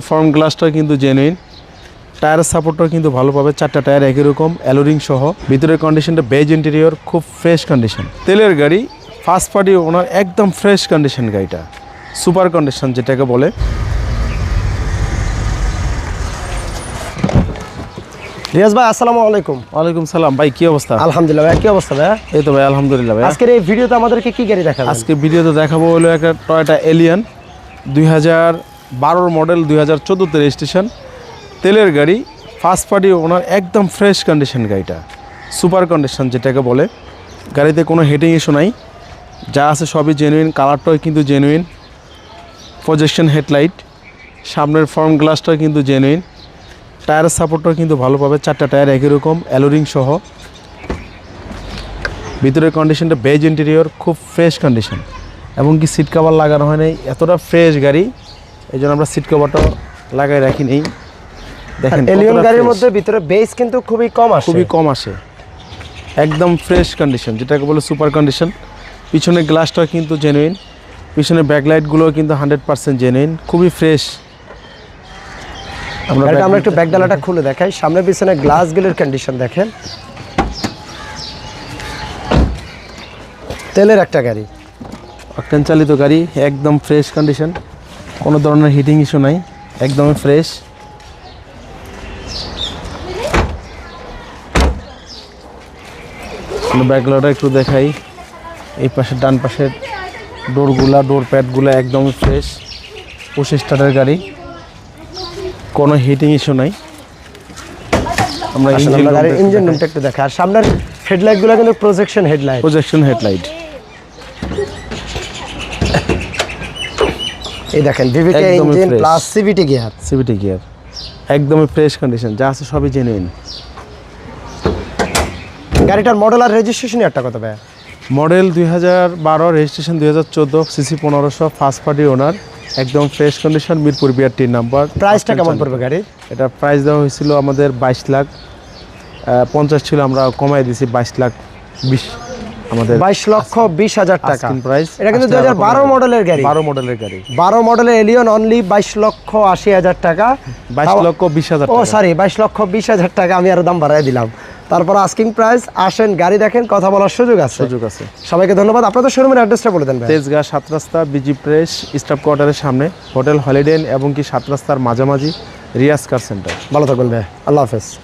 Form গ্লাসটা কিন্তু genuine টায়ারের সাপোর্টটাও কিন্তু ভালো পাবে চারটা টায়ার একই রকম অ্যালোরিং সহ। ভিতরের কন্ডিশনটা বেজ ইন্টেরিয়র খুব ফ্রেশ কন্ডিশন তেলের গাড়ি ফার্স্ট পার্টি ওনার একদম ফ্রেশ কন্ডিশন গাড়িটা। সুপার কন্ডিশন যেটাকে বলে। রিয়াজ ভাই আসসালামু আলাইকুম। ওয়ালাইকুম সালাম। ভাই কি অবস্থা? আলহামদুলিল্লাহ ভাই কি অবস্থা ভাই? এই তো ভাই আলহামদুলিল্লাহ ভাই। আজকের এই ভিডিওতে আমাদেরকে কি গাড়ি দেখাবেন? আজকে ভিডিওতে দেখাবো হলো একটা টয়োটা এলিয়ান দুই হাজার বারোর মডেল দুই হাজার চোদ্দোতে রেজিস্ট্রেশন। তেলের গাড়ি ফার্স্ট পার্টি ওনার একদম ফ্রেশ কন্ডিশন গাড়িটা। সুপার কন্ডিশন যেটাকে বলে। গাড়িতে কোনো হেডিং ইস্যু নাই। যা আছে সবই জেনুইন কালারটাও কিন্তু জেনুইন প্রজেকশন হেডলাইট সামনের ফর্ম গ্লাসটাও কিন্তু জেনুইন টায়ারের সাপোর্টটাও কিন্তু ভালো পাবে, চারটা টায়ার একই রকম অ্যালোরিং সহ। ভিতরের কন্ডিশনটা বেজ ইন্টেরিয়র খুব ফ্রেশ কন্ডিশন এবং কি সিট কাভার লাগানো হয় নাই, এতটা ফ্রেশ গাড়ি। এই জন্য আমরা সিট কভারটাও লাগাই রাখি নেই। দেখেন এলিয়ন গাড়ির মধ্যে ভিতরে বেস কিন্তু খুবই কম আসে। খুবই কম আসে। একদম ফ্রেশ কন্ডিশন যেটাকে বলে সুপার কন্ডিশন পিছনে গ্লাসটাও কিন্তু জেনুইন পিছনের ব্যাকলাইটগুলোও কিন্তু হান্ড্রেড পার্সেন্ট জেনুইন খুবই ফ্রেশ আমরা আমরা একটু backlight- ব্যাক ডালাটা খুলে দেখাই। সামনে পিছনে গ্লাসগুলির কন্ডিশন দেখেন। তেলের একটা গাড়ি। অকটেন চালিত গাড়ি একদম ফ্রেশ কন্ডিশন কোনো ধরনের হিটিং ইস্যু নাই একদমই ফ্রেশ ব্যাকগুলোটা একটু দেখাই। এই পাশে ডান পাশের ডোরগুলা ডোর প্যাডগুলো একদম ফ্রেশ পঁচিশ স্টারের গাড়ি। কোনো হিটিং ইস্যু নাই। আমরা ইঞ্জিন ইঞ্জিন রুমটা একটু দেখাই। আর সামনের হেডলাইটগুলো কিন্তু প্রজেকশন হেডলাইট প্রজেকশন হেডলাইট এই দেখেন ভিভিকে engine plus CVT gear CVT gear একদমই ফ্রেশ কন্ডিশন যা আছে সবই জেনুইন গাড়িটার মডেল আর রেজিস্ট্রেশন একটা কত ভাই মডেল দুই হাজার বারো রেজিস্ট্রেশন দুই হাজার চোদ্দ সিসি পনেরোশো ফার্স্ট পার্টি ওনার একদম ফ্রেশ কন্ডিশন মিরপুর বিআরটির নাম্বার প্রাইসটা কেমন পড়বে গাড়ির? এটা প্রাইস দেওয়া হয়েছিল আমাদের বাইশ লাখ পঞ্চাশ ছিল আমরা কমাই দিয়েছি বাইশ লাখ বিশ। আমাদের বাইশ লক্ষ বিশ হাজার টাকা। price এটা কিন্তু দুই হাজার বারো মডেলের গাড়ি। বারো মডেলের গাড়ি। বারো মডেলের এলিয়ন অনলি বাইশ লক্ষ আশি হাজার টাকা। বাইশ তাও- লক্ষ বিশ হাজার ও সরি বাইশ লক্ষ বিশ হাজার টাকা আমি আরও দাম বাড়াই দিলাম। তারপর আস্কিং প্রাইস আসেন গাড়ি দেখেন কথা বলার সুযোগ আছে। সুযোগ আছে। সবাইকে ধন্যবাদ। আপনাদের শোরুমের অ্যাড্রেসটা বলে দেন ভাই। তেজগাঁ সাত রাস্তা বিজি প্রেস স্টাফ কোয়ার্টারের সামনে হোটেল হলিডে এবং কি সাত রাস্তার মাঝামাঝি রিয়াজ কার সেন্টার। ভালো থাকবেন ভাই। আল্লাহ হাফেজ।